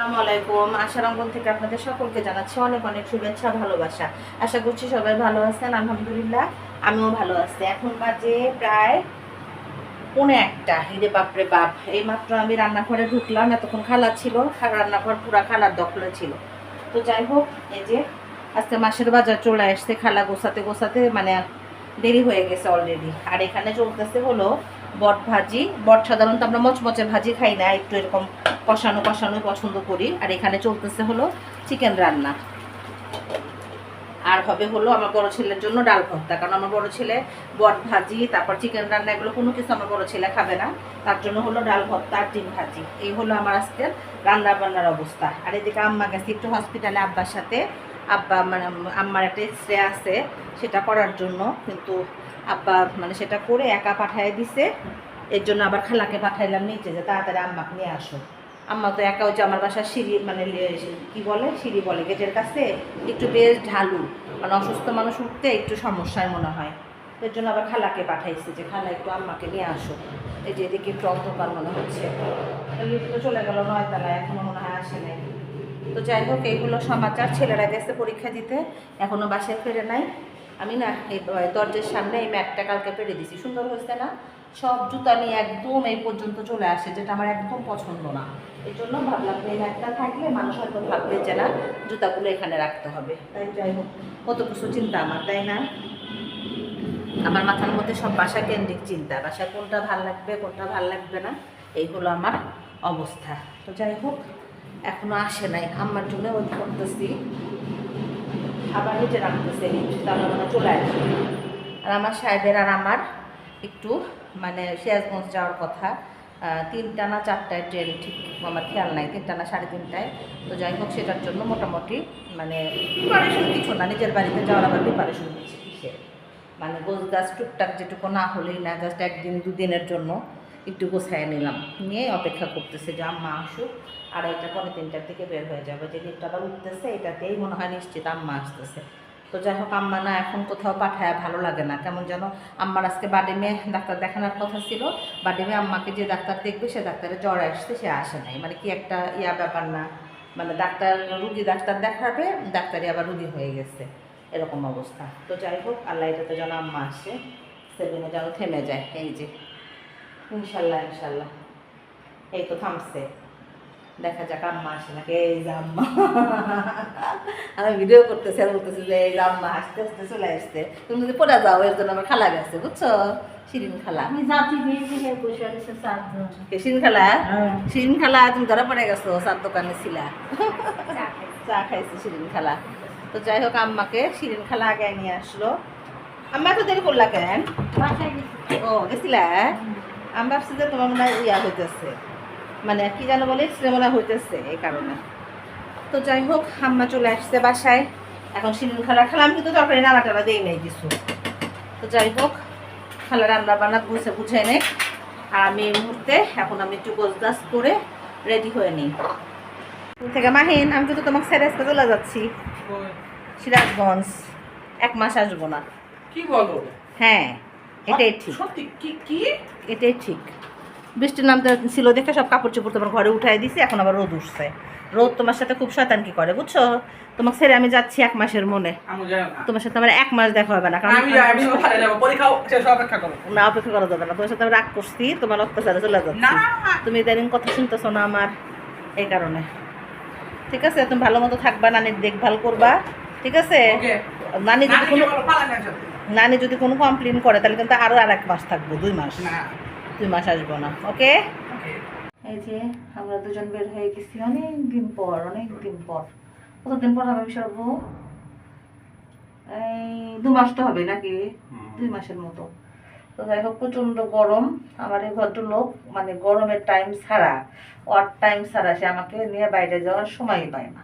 আসসালামু আলাইকুম। আশার অঙ্গন থেকে আপনাদের সকলকে জানাচ্ছি অনেক অনেক শুভেচ্ছা, ভালোবাসা। আশা করছি সবাই ভালো আছেন, আলহামদুলিল্লাহ, আমিও ভালো আছি। এখন বাজে প্রায় পৌনে একটা। হিরে বাপরে বাপ এই মাত্র আমি রান্নাঘরে ঢুকলাম, এতক্ষণ খালা ছিল রান্নাঘর পুরা খালার দখলে ছিল। তো যাই হোক, এই যে আজকে মাসের বাজার চলে আসছে, খালা গোছাতে গোছাতে মানে দেরি হয়ে গেছে অলরেডি আর এখানে চলতেছে হলো বট ভাজি। বট সাধারণত আমরা মচমচে ভাজি খাই না, একটু এরকম কষানো কষানো পছন্দ করি। আর এখানে চলতেছে হলো চিকেন রান্না। আর হবে হলো আমার বড় ছেলের জন্য ডাল ভর্তা। কারণ আমার বড় ছেলে বট ভাজি, তারপর চিকেন রান্না এগুলো কোনো কিছু আমার বড় ছেলে খাবে না। তার জন্য হলো ডাল ভর্তা আর ডিম ভাজি। এই হলো আমার আজকের রান্না বান্নার অবস্থা। আর এদিকে আম্মা গেছে একটু হসপিটালে আব্বার সাথে। আব্বা মানে আম্মার একটা এক্স রে আছে, সেটা করার জন্য। কিন্তু আব্বা মানে সেটা করে একা পাঠায় দিছে। এর জন্য আবার খালাকে পাঠাইলাম নিচে যে তাড়াতাড়ি আম্মাকে নিয়ে আসো। আম্মা তো একা হচ্ছে, আমার বাসার সিঁড়ি মানে কি বলে, সিঁড়ি বলে গেটের কাছে, একটু বেশ ঢালু। মানে অসুস্থ মানুষ উঠতে একটু সমস্যায় মনে হয়। এর জন্য আবার খালাকে পাঠাইছি যে, খালা, একটু আম্মাকে নিয়ে আসো। এই যে এদিকে একটু অন্ধকার মনে হচ্ছে। লিফট চলে গেল নয়তলায় এখনও মনে হয় আসে নাই। তো যাই হোক এইগুলো সমাচার। ছেলেরা গেছে পরীক্ষা দিতে, এখনও বাসায় ফেরে নাই। আমি না, এই, দরজার সামনে এই ম্যাটটা কালকে পেরে দিছি। সুন্দর হয়েছে না? সব জুতা নিয়ে একদম এই পর্যন্ত চলে আসে, যেটা আমার একদম পছন্দ না। এই জন্য ভাবলাম যে একটা থাকলে মানুষ হয়তো ভাববে যে না, জুতাগুলো এখানে রাখতে হবে। তাই যাই হোক, কত কিছু চিন্তা আমার, তাই না? আমার মাথার মধ্যে সব বাসা কেন্দ্রিক চিন্তা বাসা কোনটা ভালো লাগবে, কোনটা ভালো লাগবে না, এই হলো আমার অবস্থা। তো যাই হোক, এখনও আসে নাই আমার জন্য ওই করতেছি। আবার নিজে রাখতেছে তাহলে চলে আসবে। আর আমার সাহেবের আর আমার একটু মানে সিরাজগঞ্জ যাওয়ার কথা। তিনটা না চারটায় ট্রেন ঠিক আমার খেয়াল নাই তিনটা না সাড়ে তিনটায়। তো যাই হোক, সেটার জন্য মোটামুটি মানে প্রিপারেশন কিছু না, নিজের বাড়িতে যাওয়ার আবার প্রিপারেশন কিসের। মানে গোছ গাছ টুকটাক যেটুকু না হলেই না জাস্ট একদিন দুদিনের জন্য একটু গোছায় নিলাম। নিয়ে অপেক্ষা করতেছে যে আম্মা আসুক আর এটা পরে তিনটার থেকে বের হয়ে যাবে। যে লিফট আবার উঠতেছে, এটাতেই মনে হয় নিশ্চিত আম্মা আসতেছে। তো যাই হোক, আম্মা না এখন কোথাও পাঠায় ভালো লাগে না। কেমন যেন আম্মার আজকে বাডিমে ডাক্তার দেখানোর কথা ছিল। বাডিমে আম্মাকে যে ডাক্তার দেখবে, সে ডাক্তারের জ্বর আসছে, সে আসে নাই। মানে কি একটা ইয়া ব্যাপার না। মানে ডাক্তার, রুগী ডাক্তার দেখাবে, ডাক্তারই আবার রুগী হয়ে গেছে। এরকম অবস্থা। তো যাই হোক, আল্লাহ এটাতে যেন আম্মা আসে সেদিনে যেন থেমে যায়। এই যে, ইনশাল্লাহ ইনশাল্লাহ। এই তো থামছে। দেখা যাক আম্মা আসে নাকি? এই যে আম্মা। আমি ভিডিও করতেছি আর বলতেছি যে এই যে আম্মা আসতে আসতে চলে আসতে তুমি যদি পড়ে যাও এর জন্য আমার খালা গেছে বুঝছ? শিরিন খালা। আমি জাতি দিয়েছিলে বসে আছে চারজন শিরিন খালা? হ্যাঁ। শিরিন খালা তুমি ধরা পড়ে গেছো চার দোকানে ছিলা। চা খাইছি। শিরিন খালা। তো যাই হোক আম্মাকে শিরিন খালা আগে নিয়ে আসলো। আম্মা তো দেরি করলা কেন? ও গেছিলা? আমি ভাবছি যে তোমার মনে হয় ইয়া হইতেছে। মানে কি জানো বলে হয় হইতেছে এই কারণে। তো যাই হোক আম্মা চলে আসছে বাসায়। এখন শিরিন খালা খালাম কিন্তু তরকারি নাড়া টাড়া দেই নাই কিছু। তো যাই হোক খালা রান্না বান্না বুঝে বুঝে নে আর আমি এই মুহূর্তে এখন আমি একটু গোছগাছ করে রেডি হয়ে নিই। থেকে মাহিন আমি কিন্তু তোমাকে ছেড়ে আজকে চলে যাচ্ছি। সিরাজগঞ্জ। এক মাস আসব না। কি বলো? হ্যাঁ এটাই ঠিক। সত্যি? কি কি? এটাই ঠিক। বৃষ্টির নামতে ছিল দেখে সব কাপড় চোপড় তোমার ঘরে উঠাই দিছি এখন আবার রোদ উঠছে। রোদ তোমার সাথে খুব শয়তান কি করে বুঝছ? তোমাকে ছেড়ে আমি যাচ্ছি এক মাসের মনে। তোমার সাথে আমার এক মাস দেখা হবে না কারণ না অপেক্ষা করা যাবে না। তোমার সাথে আমি রাগ করছি তোমার অত্যাচারে চলে যাচ্ছি। তুমি ইদানিং কথা শুনতেছো না আমার এই কারণে। ঠিক আছে? তুমি ভালো মতো থাকবা নানির দেখভাল করবা। ঠিক আছে? নানি যদি কোনো নানি যদি কোনো কমপ্লেন করে তাহলে কিন্তু আরও আর এক মাস থাকব দুই মাস। না। দুই মাস আসব না ওকে? এই যে আমরা দুজন বের হয়ে গেছি অনেক দিন পর অনেক দিন পর। কতদিন পর হবে সর্ব এই দু মাস তো হবে নাকি? দুই মাসের মতো। তো যাই হোক প্রচণ্ড গরম। আমার এই ভদ্রলোক মানে গরমের টাইম ছাড়া ওয়ার টাইম ছাড়া সে আমাকে নিয়ে বাইরে যাওয়ার সময়ই পায় না।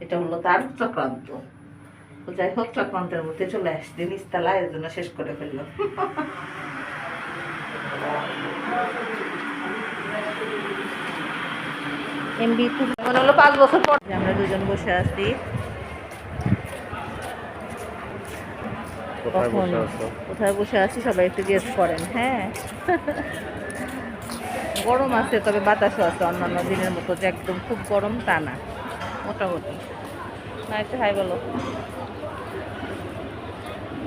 এটা হলো তার চক্রান্ত। তো যাই হোক চক্রান্তের মধ্যে চলে আসছে নিস্তালা এর জন্য শেষ করে ফেলল। এমবি মানে হলো পাঁচ বছর পর। আমরা দুজন বসে আছি। কোথায় কখন বসে কোথায় বসে আছি সবাই একটু গেস করেন হ্যাঁ? গরম আছে তবে বাতাসও আছে অন্যান্য দিনের মতো যে একদম খুব গরম তা না মোটামুটি। না একটু হাই বলো।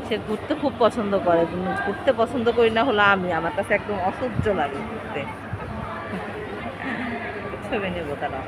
সে ঘুরতে খুব পছন্দ করে। ঘুরতে পছন্দ করি না হলো আমি, আমার কাছে একদম অসহ্য লাগে ঘুরতে। ছবি নেব তারা।